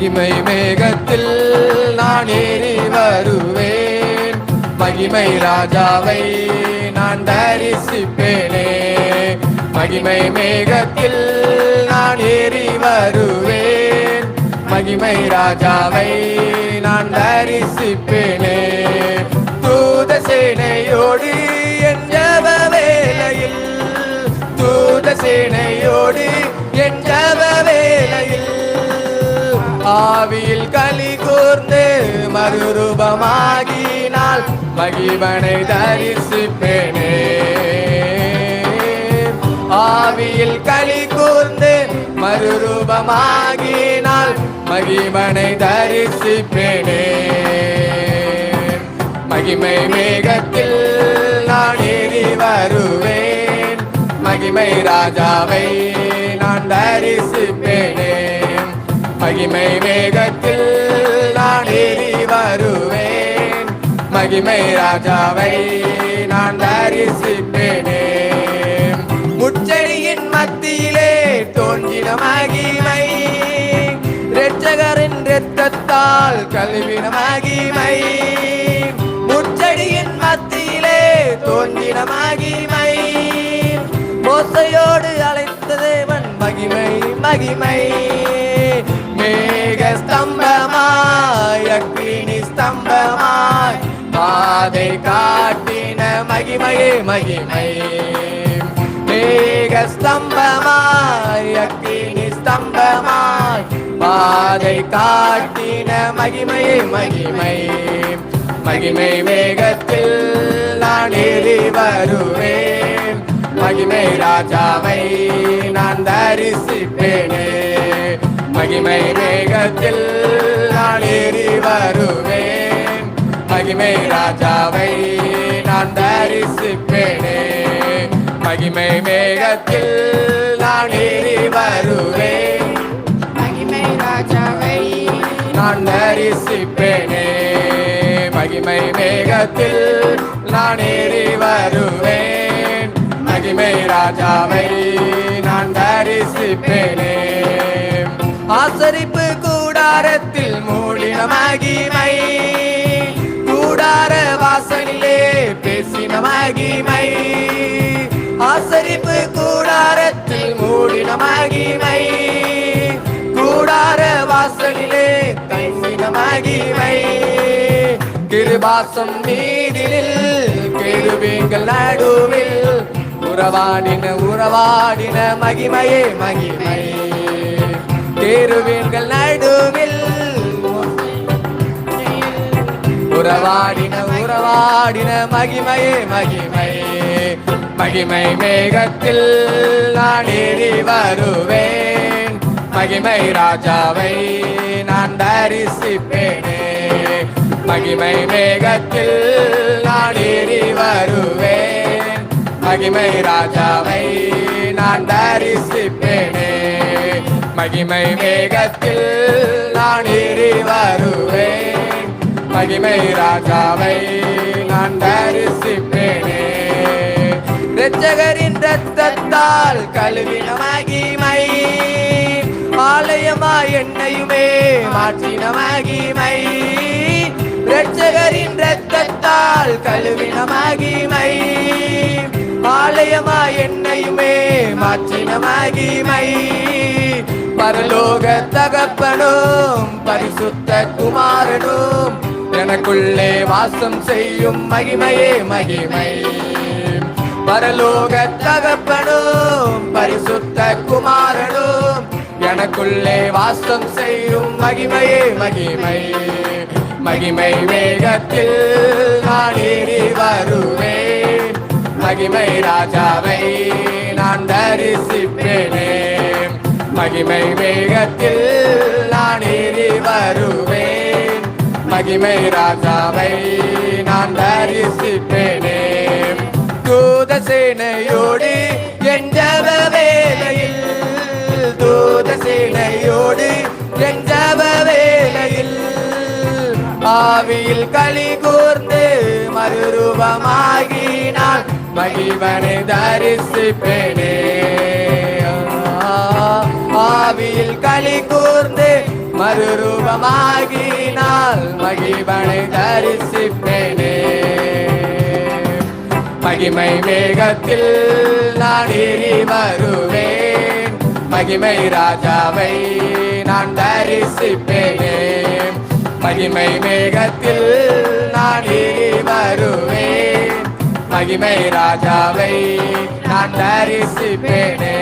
மகிமை மேகத்தில் நான் ஏறி வருவேன். மகிமை ராஜாவை நான் தரிசிப்பேனே. மகிமை மேகத்தில் நான் ஏறி வருவேன். மகிமை ராஜாவை நான் தரிசிப்பேனே. தூத சேனையோடு என் ஜப வேலையில் தூத சேனையோடு என் ஜப வேலையில் ஆவியில் களி கூர்ந்து மறுரூபமாகினால் மகிமனை தரிசிப்பேனே. ஆவியில் களி கூர்ந்து மறுரூபமாகினால் மகிமனை தரிசிப்பேனே. மகிமை மேகத்தில் நான் ஏறி வருவேன். மகிமை ராஜாவை நான் தரிசிப்பேன். மகிமை மேகத்தில் நான் ஏறி வருவேன். மகிமை ராஜாவை நான் தரிசிப்பேனே. முச்செடியின் மத்தியிலே தோன்றின மகிமை. இரட்சகரின் இரத்தத்தால் கல்வின மகிமை. ஸ்தம்பமாய் அக்னி ஸ்தம்பமாய் பாதை காட்டின மகிமையே மகிமை மேக ஸ்தம்பமாய் அக்னி ஸ்தம்பமாய் பாதை காட்டின மகிமையே மகிமை மகிமை மேகத்தில் நான் ஏறி வருவேன்। மகிமை ராஜாவை நான் தரிசிப்பேன்। மகிமை மேகத்தில் நான் ஏறி வருவேன். மகிமை ராஜாவை நான் தரிசிப்பேனே. மகிமை மேகத்தில் நான் ஏறி வருவேன். மகிமை ராஜாவை நான் தரிசிப்பேனே. மகிமை மேகத்தில் நான் ஏறி வருவேன். மகிமை ராஜாவை நான் தரிசிப்பேனே. ஆசரிப்பு கூடாரத்தில் மூடின மகிமை கூடார வாசலிலே பேசின மகிமை ஆசரிப்பு கூடாரத்தில் மூடின மகிமை கூடார வாசலிலே கைசின மகிமை கிருபாசம் நீதிலில் கெருவீங்கள் நடுவில் உறவாடின உறவாடின மகிமையே மகிமை கேருவீர்கள் நடுவில். உறவாடின உறவாடின மகிமையே மகிமை மகிமை மேகத்தில் நான் ஏறி வருவேன். மகிமை ராஜாவை நான் தரிசிப்பேனே. மகிமை மேகத்தில் நான் ஏறி வருவேன். மகிமை ராஜாவை நான் தரிசிப்பேனே. மகிமை மேகத்தில் நான் ஏறி வருவேன். மகிமை ராஜாவை நான் தரிசிப்பேனே. இரட்சகரின் ரத்தத்தால் கழுவின மகிமை ஆலயமா என்னையுமே மாற்றின மகிமை. இரட்சகரின் ரத்தத்தால் கழுவின மகிமை ஆலயமா என்னையுமே மாற்றின மகிமை. பரலோக தகப்பனும் பரிசுத்த குமாரனும் எனக்குள்ளே வாசம் செய்யும் மகிமையே மகிமை. பரலோக தகப்பனும் பரிசுத்த குமாரனும் எனக்குள்ளே வாசம் செய்யும் மகிமையே மகிமை. மகிமை வேகத்தில் நான் ஏறி வருவேன். மகிமை ராஜாவை நான் தரிசிப்பேனே. மகிமை வேகத்தில் நான் ஏறி வருவேன். மகிமை ராஜாவை நான் தரிசிப்பேனே. தூத சேனையோடு என் ஜப வேளையில் தூத சேனையோடு என் ஜப வேளையில். ஆவியில் களி கூர்ந்து மறுரூபமாகினால் மகிவனை தரிசிப்பேனே ஆவியில் களி கூர்ந்து மறுரூபமாகினால் மகிழ்வனை தரிசிப்பேனே மகிமை மேகத்தில் நான் ஏறி வருவேன். மகிமை ராஜாவை நான் தரிசிப்பேனே மகிமை மேகத்தில் நான் ஏறி வருவேன். மகிமை ராஜாவை நான் தரிசிப்பேனே.